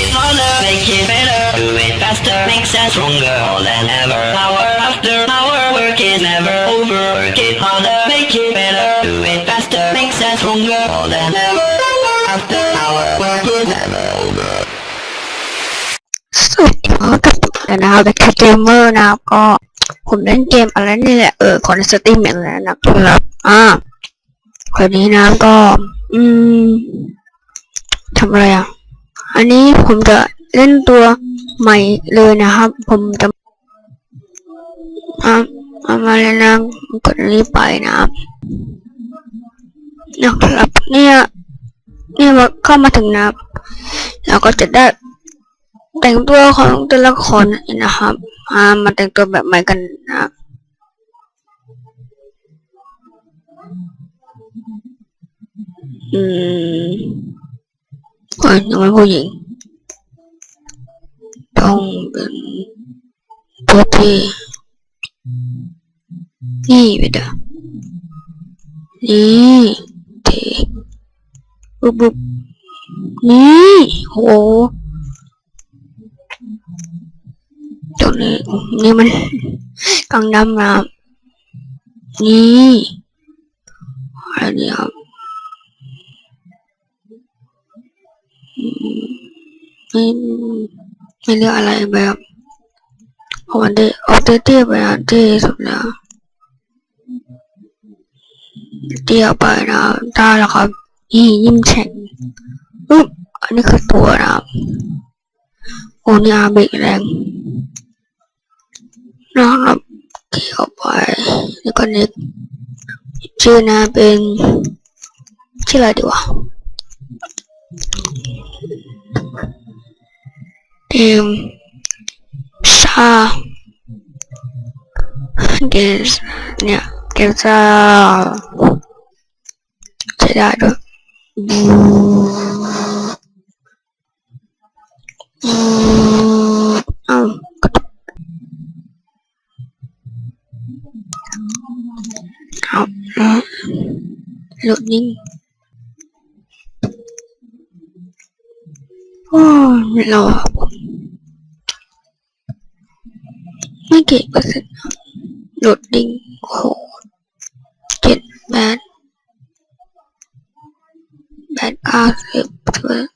it harder, make it better, do it faster, makes us stronger more than ever. Hour after hour, work is never over. Work it harder, make it better, do it faster, makes us stronger more than ever. After hour, work is never over. สวัสดีครับกับผมนะครับเป็นเกมเมอร์นะครับก็ผมเล่นเกมอะไรนี่แหละเออคอนสตรีมอย่างนั้นนะครับอ่าคนนี้นะก็ อืมทำอะไรอะ อันนี้ผมจะเล่นตัวใหม่เลยนะครับ ผมจะอ่าเอามาแล้วนะกดอันนี้ไปนะครับนะครับ เนี่ยเนี่ยมาเข้ามาถึงนะครับเราก็จะได้แต่งตัวของแต่ละคนนะครับอามาแต่งตัวแบบใหม่กันนะครับอืม โอ้ยยังเป็นผู้หญิง ต้องเป็นตัวที่นี่ไปเด้อนี่เทบุบบุบนี่โหตรงนี้นี่มันกลางดำนะนี่อะไรเนี่ยครับอืม ไม่ไม่เรียกอะไรแบบผมอันเดออเตเตี้ยไปอันที่สุดแล้วเตี้ยไปนะได้แล้วครับนี่ยิ้มแฉ่งอุ๊บอันนี้คือตัวนะโอ้นี่อาเบกแรงนะครับคลิกเข้าไปแล้วก็น็กชื่อนะเป็นชื่ออะไรดีวะ เกมซาเกมเนี่ยเรอไม่กี่เปอร์เซ็นต์โหลดดิ้งโหเจ็ดแปดแปดเก้าสิบสิบเอ็ด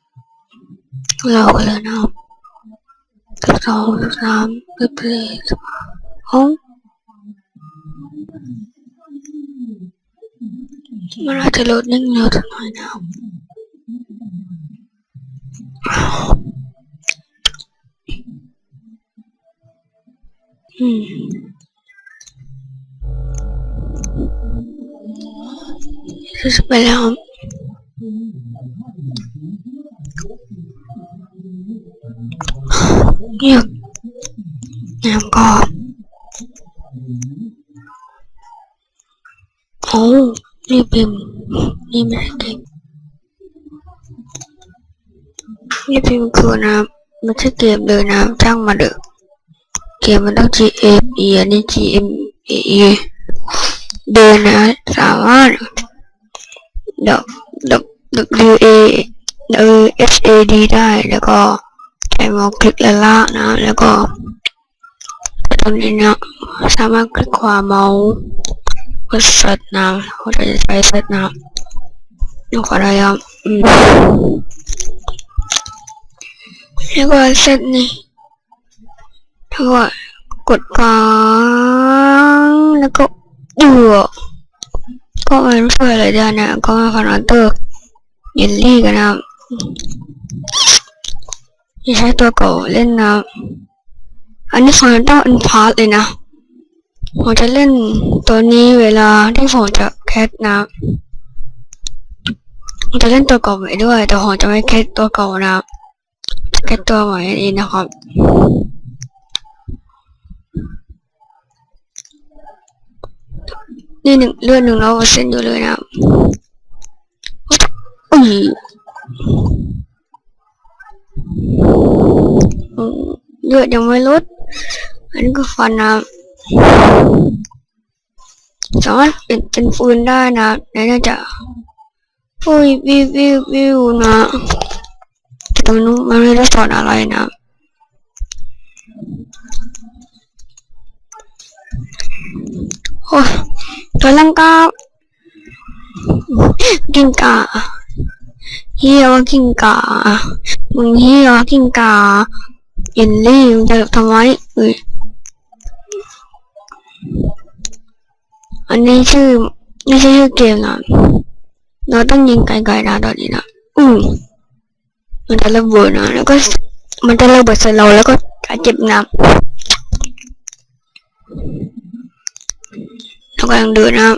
รอกันเลยนะครับสิบสองสิบสามสิบสี่สิบห้าหกมันอาจจะโหลดนิ่งเร็วสักหน่อยนะครับ อืมจะไปแล้วเงียบแล้วก็โอ้นี่พิมพ์นี่ไม่ได้เก่งนี่พิมพ์คือนะไม่ใช่เกมเลยนะจ้างมาเด้อเกมมันต้อง G M E อันนี้ G M E เดินนะสามารถดอดอก W A เออ H A D ได้แล้วก็ใช้เมาส์คลิกและลากนะ แล้วก็ตรงนี้นะสามารถคลิกขวาเมาส์ก็เซตนะเขาจะไปเซตนะแล้วก็อะไรอะแล้วก็เซตนี่ แล้วก็กดกลางแล้วก็ดูก็ไม่รู้ช่วยอะไรได้นะก็ไม่ขนเตอร์เยลลี่กันนะที่ใช้ตัวเก่าเล่นนะอันนี้ฟังต้องอินพาร์ตเลยนะผมจะเล่นตัวนี้เวลาที่ผมจะแคสนะผมจะเล่นตัวเก่าไปด้วย แต่ผมจะไม่แคสตัวเก่านะจะแคสตัวใหม่เองนะครับ นี่หนึ่งเลือดหนึ่งร้อยเปอร์เซ็นต์อยู่เลยนะอุ้ยอืมเลือดยังไม่ลด อันนี้ก็ฟันนะสามารถเป็นเป็นฟืนได้นะแล้วน่าจะอุ้ยวิววิววิวนะแต่มันมันไม่ได้สอนอะไรนะ โอ้ตัวลังกากินกาเฮียว่ากินกามึงเฮียว่ากินกาเยนลี่มึงจะทำไมเอ้ยอันนี้ชื่อไม่ใช่ชื่อเกมนะเราต้องยิงไกลๆนะตอนนี้นะอืมมันจะระเบิดนะแล้วก็มันจะระเบิดใส่เราแล้วก็จะเจ็บนัก เรากำลังเดินนะครับ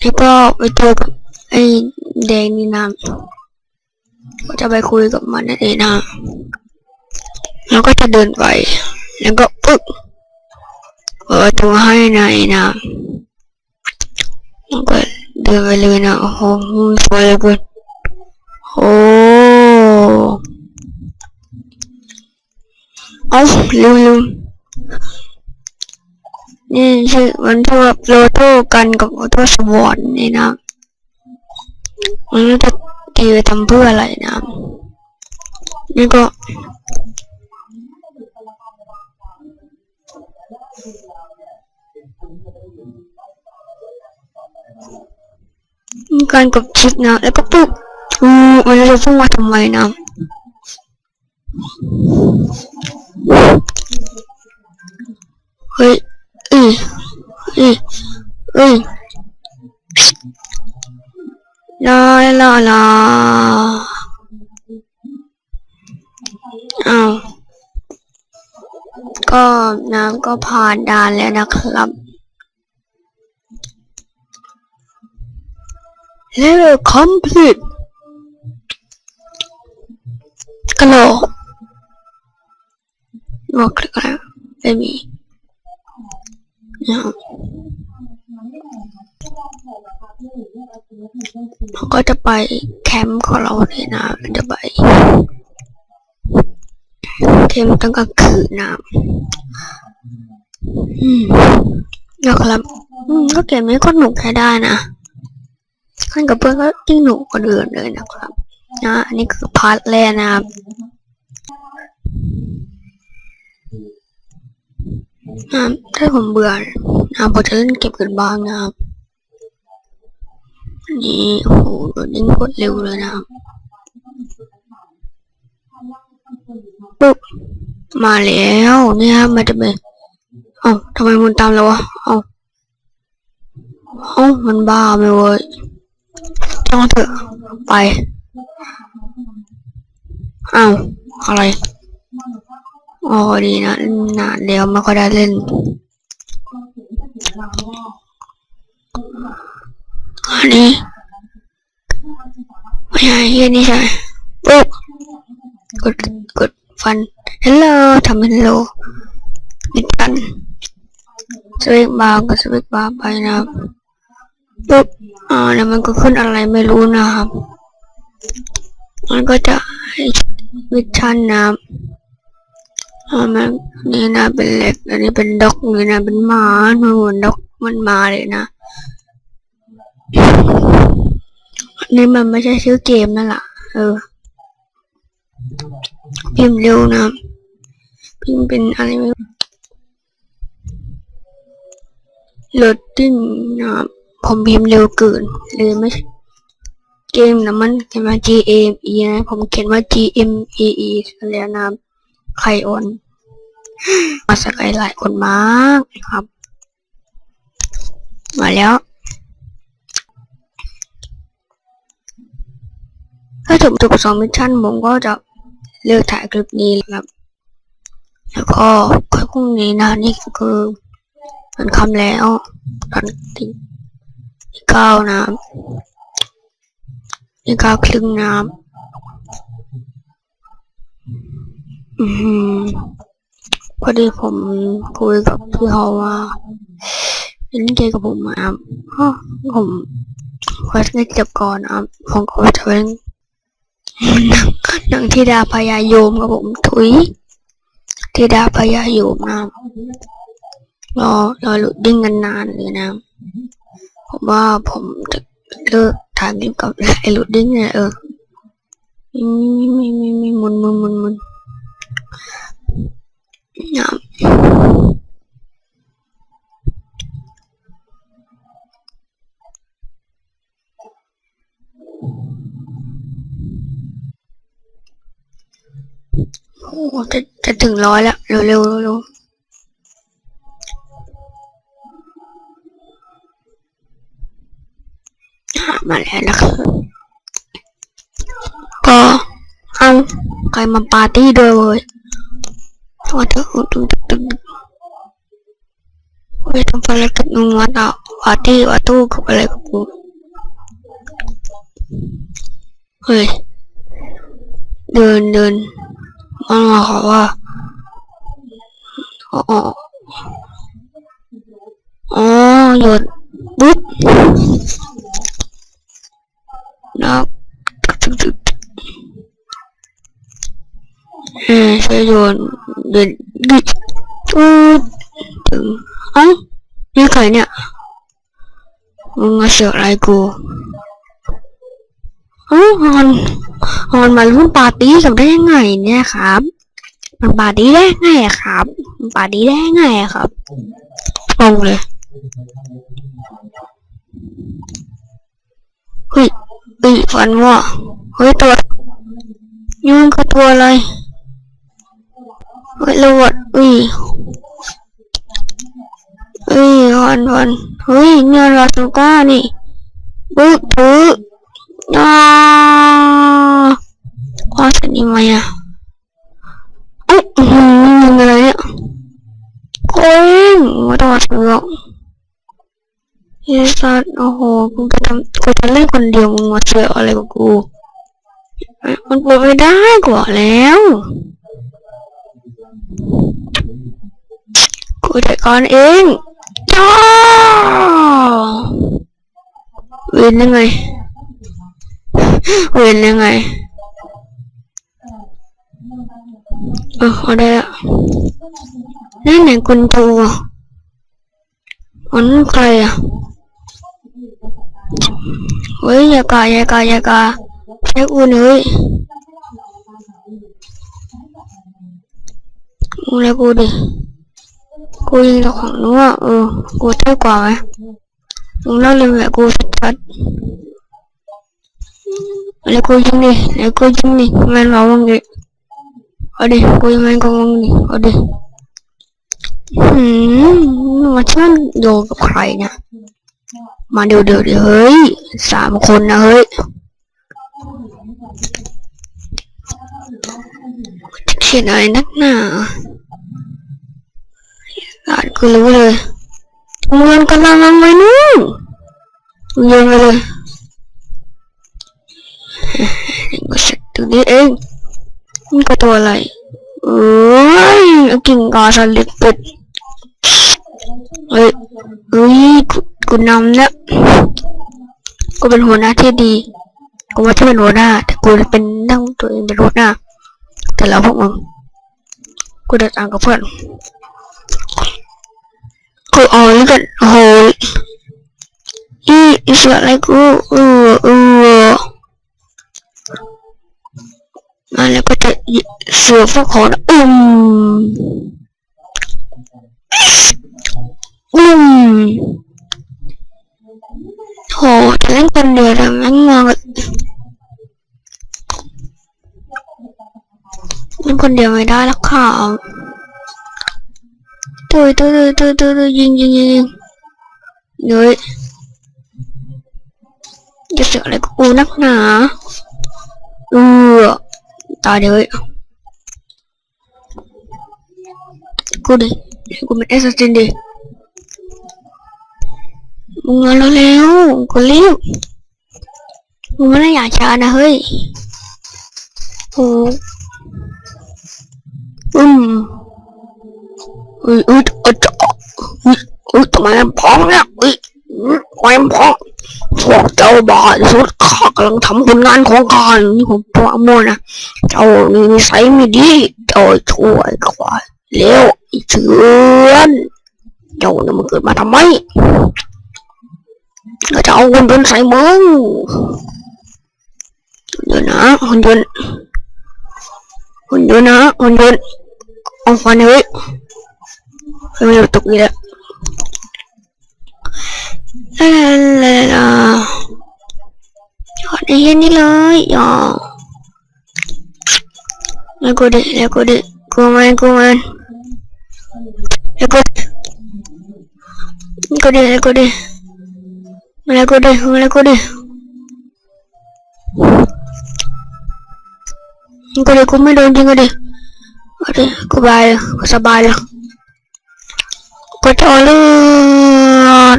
แล้วก็ไปเจอกับไอ้แดงนี่นะก็จะไปคุยกับมันนั่นเองนะแล้วก็จะเดินไป แล้วก็ปึ๊กเปิดประตูให้นายนะแล้วก็เดินไปเลยนะโอ้โหสวยเลือเกินโอ้เอ้าลืมลืม นี่ชื่อมันโทษโลโต้กันกับโลโต้สวอนนี่นะมันจะตีไปทำเพื่ออะไรนะนี่ก็มีการกดชิปนะแล้วก็ปุ๊บอืมมันจะพุ่งมาทำไมนะเฮ้ย อืออืออือลาลาลาอ้าวก็น้ำก็ผ่านด่านแล้วนะครับ Level complete กะโหลกบอกคลิกอะไรไม่มี เราก็จะไปแคมป์ของเราเนี่ยนะจะไปแคมป์ตั้งกลางคืนนะอืมนะครับอืมก็เกมนี้ก็หนุกใช้ได้นะขั้นกับเพื่อนก็ยิ่งหนุกกว่าเดิมเลยนะครับ นะ อันนี้คือพาร์ทแรกนะครับ นะครับถ้าผมเบื่อนะครับผมจะเล่นเก็บกันบ้างนะครับนี่โอ้โหยิ่งกดเร็วเลยนะครับปุ๊บมาแล้วนี่ครับมันจะเป็นเอ้าทำไมมันตามเราวะเอ้าเอ้ามันบ้าไปเว้ยจ้างเถอะไปเอ้าอะไร อ๋อดีนะนานแล้วไม่ค่อยได้เล่นอันนี้ไม่ใช่เฮียนี่ใช่ปุ๊บกดกดฟันฮัลโหลทำฮัลโหลนิดกันสวิกบาร์ก็สวิกบาร์ไปนะครับปุ๊บอ่าแล้วมันก็ขึ้นอะไรไม่รู้นะครับ มันก็จะให้วิชันนะครับ อ่ามันนี่นะเป็นเหล็ก อันนี้เป็นด็อกนี่นะเป็นหมานู่นด็อกมันมาเลยนะนนี้มันไม่ใช่ชื่อเกมนั่นแหละเออ พิมพ์เร็วนะ พิมพ์เป็นอะไรไม่รู้ลดดิ้งนะผมพิมพ์เร็วเกินเลยไม่เกมนะมันเขียนว่า G M E นะผมเขียนว่า G M A E แล้วนะ ไคออน มาสกายหลายคนมากครับ มาแล้วถ้าจบจบสองมิชชั่นผมก็จะเลิกถ่ายคลิปนี้ครับ แล้วก็ค่อยพรุ่งนี้นะนี่คือมันคำแล้วตอนที่เก้านะที่เก้าครึ่งน้ำ อืมพอดีผมคุยกับพี่เขาว่าเล่นเกมกับผมมาอ๋อผมขอเล่นเก็บก่อนนะครับผมก็จะเป็นหนังทีดาพยาโยมกับผมถุยทีดาพยาโยมนะครับรอรอหลุดดิ้งกันนานเลยนะผมว่าผมจะเลิกถ่ายคลิปกับไอ้หลุดดิ้งเนี่ยเออไมีมีมีมีหมุนมุนมุนมุนน้ำโอ้จะจะถึงร้อยแล้วเร็วเร็วเร็วมาแล้วนะครับก็เอาใครมาปาร์ตี้ด้วยเว้ย ว่าเธอตึงตึงตึงเวทำอะไรกับมึงวะต่อปาร์ตี้วะตู้กับอะไรกับกูเฮ้ยเดินเดินมันมาขอว่าอ๋ออ๋ออ๋อหยุดปุ๊บแล้วตึกตึกตึก เออใช่โยนเดินดิตูดถึงเอ้านี่ใครเนี่ยมึงมาเสือกอะไรกูเอ้าฮอนฮอนมาร่วมปาร์ตี้กับได้ยังไงเนี่ยครับมันปาร์ตี้ได้ไงอะครับมันปาร์ตี้ได้ไงอะครับงงเลยเฮ้ยเฮ้ยฟันว่าเฮ้ยตัวนี่มันคือตัวอะ ไรเฮ้ยระวัดอุ้ยเฮ้ยฮอนฮอนเฮ้ยเนี่ยลาสุก้านี่ปึ๊บปึ๊บอ่าควาสันนี่มาอะเอ้ยอื้อหือมึงอะไรเนี่ยโค้งมาต้อดเสือกเฮ้ยสัตว์โอ้โหกูจะทำกูจะเล่นคนเดียวมึงมาเสืออะไรกับกู มันเปิดไม่ได้กว่าแล้ว กูจัดการเองจ้าเวียนยังไง เวียนยังไงเออเอาได้ละนั่นไหนคุณตัวอันนั้นใครอะเฮ้ยอย่ากาอย่ากาอย่ากาใช้อุ่นเฮ้ย มึงเลยกูดิ กูยิงตะของนู้นอะเออ กูเท่กว่าไหมมึงเล่าเรื่องแบบกูชัดๆแล้วกูยิงดิแล้วกูยิงดิม่นเรามึงดิเอาดิกูยิงม่นกูมึงดิเอาดิหืมมาช่วยโยกับใครเนี่ยมาเดี๋ยวเดี๋ยวเดี๋ยวเฮ้ยสามคนนะเฮ้ยเขียนอะไรนักหนา อ่านกูรู้เลยมึงกำลังลังไว้นู่นมึงโยนไปเลยก็เสร็จตรงนี้เองมันก็ตัวอะไรเอ้ยเอกิ่งกาสลิปเป็ดเฮ้ยเฮ้ยกูกูนำแล้วกูเป็นหัวหน้าที่ดีกูไม่ใช่เป็นหัวหน้า แต่กูเป็นนั่งตัวเองเป็นหัวหน้า แต่แล้วพวกมึงกูเดินตามกับเพื่อน กูเอาแล้วกันโอ้โหอีอีเสืออะไรกูเออเออมาแล้วก็จะเสือพวกเขานะอืมอืมโหจะเล่นคนเดียวแต่แม่งงงเล่นคนเดียวไม่ได้แล้วค่ะ ตุ้ยตุ้ยตุ้ยตุ้ยตุ้ยตุ้ยยิงยิงยิงยิงเฮ้ยจะเสือกอะไรกับกูนักหนาเออตายเลยกูดิกูเป็นเอสซินดิมึงมาเร็วๆกูรีบมึงไม่ได้อยากช้านะเฮ้ยโอ้อืม อุ้ยอุ้ยอุ้ยอุ้ยอุ้ยทำไมพองเนี่ยอุ้ยทำไมพองพวกเจ้าบ้าสุดข้ากำลังทำผลงานของข้าอยู่นี่ผมพวกโมนะเจ้านี่นิสัยไม่ดีเจ้าช่วยข้าเร็วเชือนเจ้านี่มันเกิดมาทำไมเราจะเอาคนเป็นใส่มึงเดี๋ยวนะะหุ่นยนต์คนยนต์นะหุ่นยนต์เอาฟันเฮ้ย เฮ้ยมันอยู่ตกนี้แล้วลาลาลาลาขอได้ยินนี่เลยอย่าแล้ว ก็ดิแล้วก็ดิกูมันวันแล้วก็แล้วก็ดิแล้วก็ดิแล้วก็ดิแล้วก็ดิก็เลยกูไม่โดนจริงก็ดิก็ดิกูบายเลยกูสบายเลยกูจะเอาเลื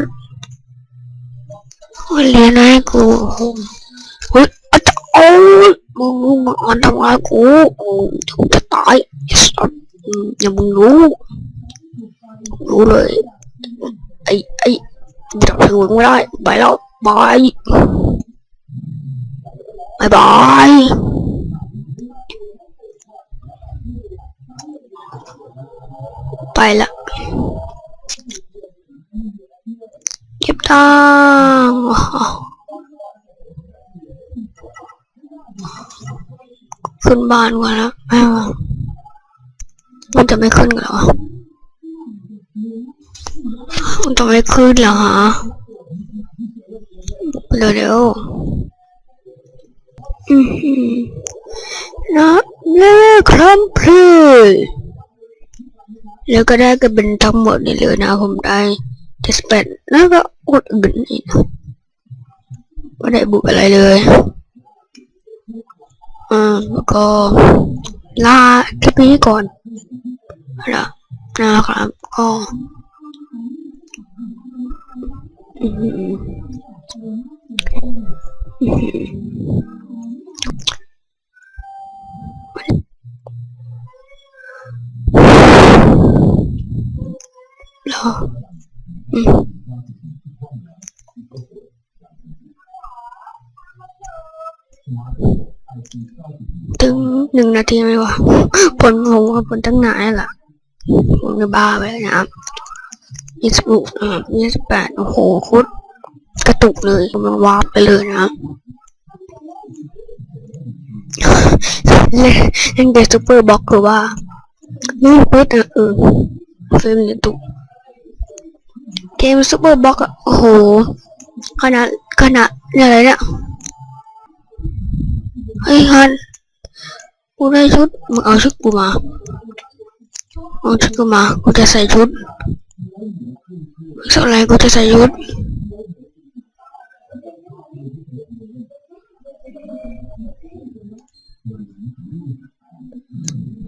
อดเรียนให้กูเฮ้ยอาจารย์โอ้ยมึงมาทำร้ายกูอืมกูจะตายไอ้สัสอืมอย่ามึงรู้รู้เลยไอ้ไอ้จับถึงไม่ได้ไปแล้วบายบายบายไปละเก็บตังขึ้นบ้านก่อนแล้วไม่ามันจะไม่ขึ้นหรอมันจะไม่ขึ้นเหรอฮะเร็วเร็วๆนะเลิกคร่ำเพลแล้วก็ได้กันเป็นทั้งหมดนี่เลยนะผมได้ เจ็ดแปดแล้วก็อดอื่นอีกไม่ได้บุกอะไรเลยอืมแล้วก็ลาคลิปนี้ก่อนนะนะครับก็อืมอื ถึงหนึ่งนาทีไหมวะผลผมว่าผลตั้งนานล่ะผมจะบ้าไปแล้วนะครับยี่สิบหกนะครับยี่สิบแปดโอ้โหโคตรกระตุกเลยมันวาร์ปไปเลยนะเล่นเล่นเดซูเปอร์บ็อกหรือว่านี่ปึ๊ดอะเออเฟรมกระตุก เกมซูเปอร์บ็อกอะโอ้โหขนาดขนาดอะไรเนี่ยเฮ้ยฮันกูได้ชุดมึงเอาชุดกูมาเอาชุดกูมากูจะใส่ชุดสักอะไรกูจะใส่ชุด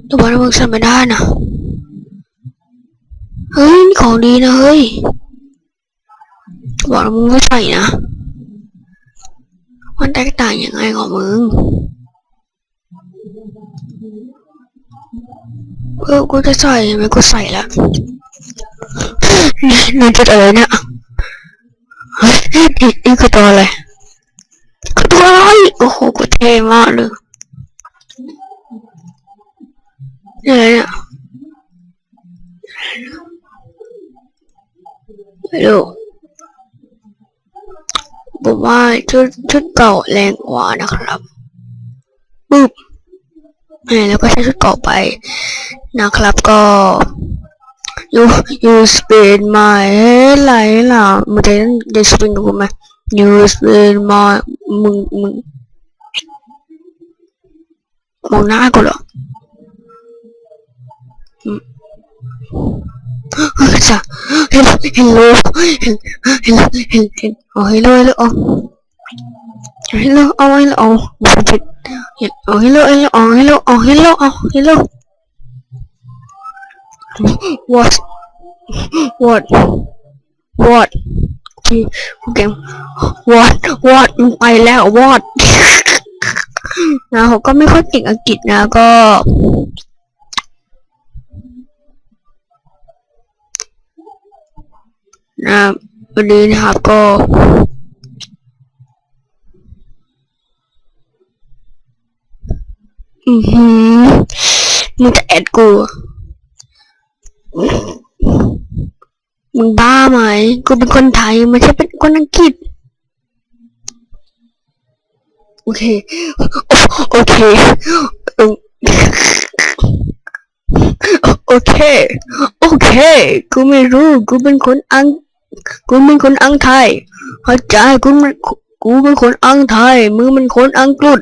ตัวบ้านมึงใส่ไม่ได้นะเฮ้ยของดีนะเฮ้ย บอกแล้วมึงไม่ใส่นะ มันแตกต่างยังไงของมึงเออกูจะใส่ไหมกูใส่ละนี่เป็นอะไรเนี่ยนี่นี่คือตัวอะไรคือตัวอะไรโอ้โหกูเท่มากเลยนี่อะไรเนี่ยไม่รู้ ผมว่าชุดชุดเก่าแรงกว่านะครับปึ๊บแล้วก็ใช้ชุดเกาะไปนะครับก็ยูยูสเปนมาเฮ้ยไรล่ะมึงจะเล่นเดสปริงกับกูไหมยูสเปนมามึงมึงมองหน้ากูเหรอ ฮ้ยจ้ะเฮลโลเฮลโลเฮลเฮลเฮลเฮลอ๋อเฮลโลเฮลโลอ๋อเฮลโลเอาเฮลโลเอาผิด Oh hello hello oh hello oh hello oh hello What What What โอเค What What มึงไปแล้ว What นะผมก็ไม่ค่อยเก่งอังกฤษนะก็ นะวันนี้นะครับก็อือหือมึงจะแอดกูมึงบ้าไหม กูเป็นคนไทยไม่ใช่เป็นคนอังกฤษ โอเค โอเค โอเค โอเค กูไม่รู้ กูเป็นคนอัง กูเป็นคนอังไทยเข้าใจกูมันกูเป็นคนอังไทยมึงเป็นคนอังกฤษ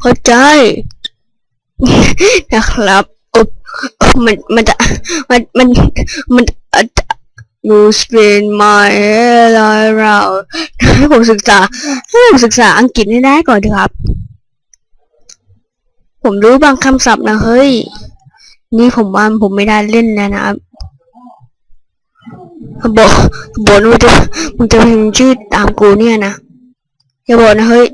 เข้าใจ นะครับโอ้มันมันจะมันมันมันอาจะ You spin my head around ให้ผมศึกษาให้ผมศึกษาอังกฤษให้ได้ก่อนเถอะครับ ผมรู้บางคำศัพท์นะเฮ้ย นี่ผมว่าผมไม่ได้เล่นนะครับ บอกบอกมึงจะมึงจะพิมพ์ชื่อตามกูเนี่ยนะอย่าบอกนะเฮ้ย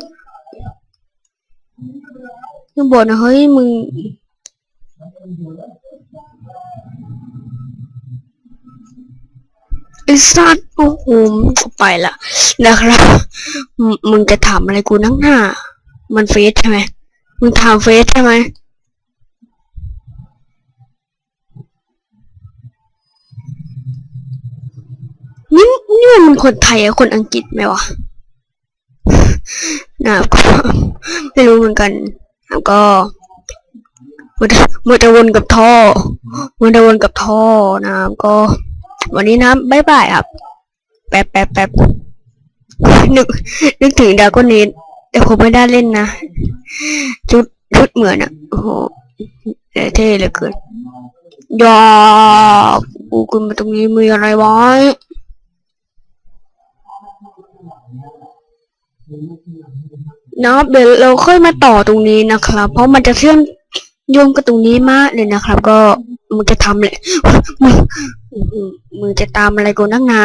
อย่าบอกนะเฮ้ยมึงไอ้สัตว์โอ้โหไปละนะครับ มึงจะถามอะไรกูนักหน้า มันเฟซใช่ไหมมึงถามเฟซใช่ไหม นี่นี่มันคนไทยอะคนอังกฤษไหมวะนะครับก็ไม่รู้เหมือนกันแล้วก็มันจะมันจะวนกับท่อมันจะวนกับท่อนะครับก็ วันนี้นะบ๊ายบายครับ แป๊บแป๊บแป๊บนึกนึกถึงดาก้อนเนแต่ผมไม่ได้เล่นนะชุดชุดเหมือนอะโอ้โหเท่เลือเกินยอกกูขึ้นมาตรงนี้มีอะไรไว้ นะครับเดี๋ยวเราค่อยมาต่อตรงนี้นะครับ เพราะมันจะเชื่อมโยงกับตรงนี้มากเลยนะครับ ก็มึงจะทำเลยมึงมึงจะตามอะไรกูนักหนา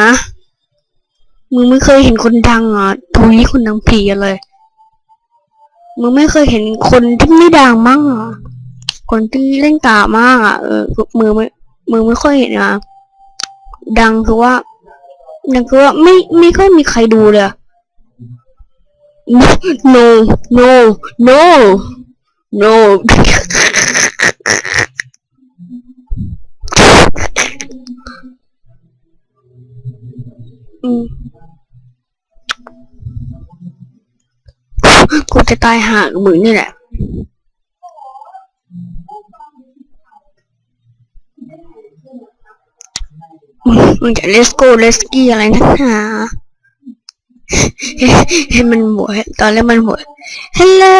มึงไม่เคยเห็นคนดังอะทุยคนดังผีอะไรมึงไม่เคยเห็นคนที่ไม่ดังมั้งอะคนที่เล่นกามากอะเออมึงไม่มึงไม่ค่อยเห็นอะดังคือว่าดังคือว่าไม่ไม่ค่อยมีใครดูเลยอะ no no no no กูจะตายหากมึงนี่แหละมึงจะ let's go let's go อะไรนักหนา ให้มันหมวตอนแรกมันหมว hello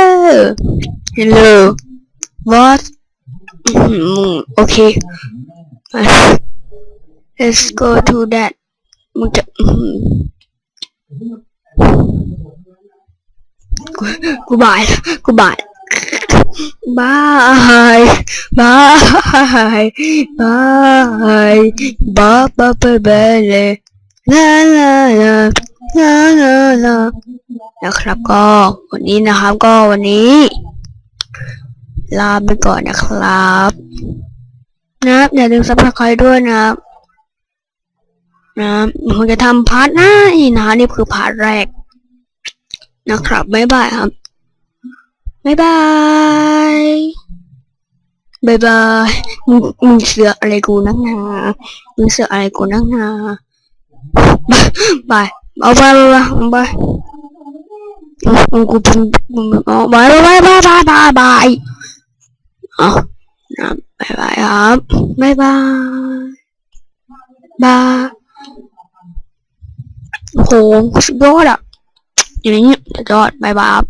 hello what โอเค let's go to that มึงจะกูกูบายกูบายบายบายบายบ้าบ้าไปเลยลาลาลา ลาลาลานะครับ ก็วันนี้นะครับ ก็วันนี้ ลาไปก่อนนะครับ นะอย่าลืมซับสไครต์ด้วยนะนะผมจะทำพาร์ทหน้าอีกนะนี่คือพาร์ทแรก นะครับบ๊ายบายครับบ๊ายบายบ๊ายบายมึงมึงเสืออะไรกูนักหนามึงเสืออะไรกูนักหนาบาย เอาไปไปไปไปมึงกูเป็นเอาบายบายบายบายบายบายเอานะบ๊ายบายครับบายบายบายโหสุดยอดอะอย่างนี้สุดยอดบายบายครับ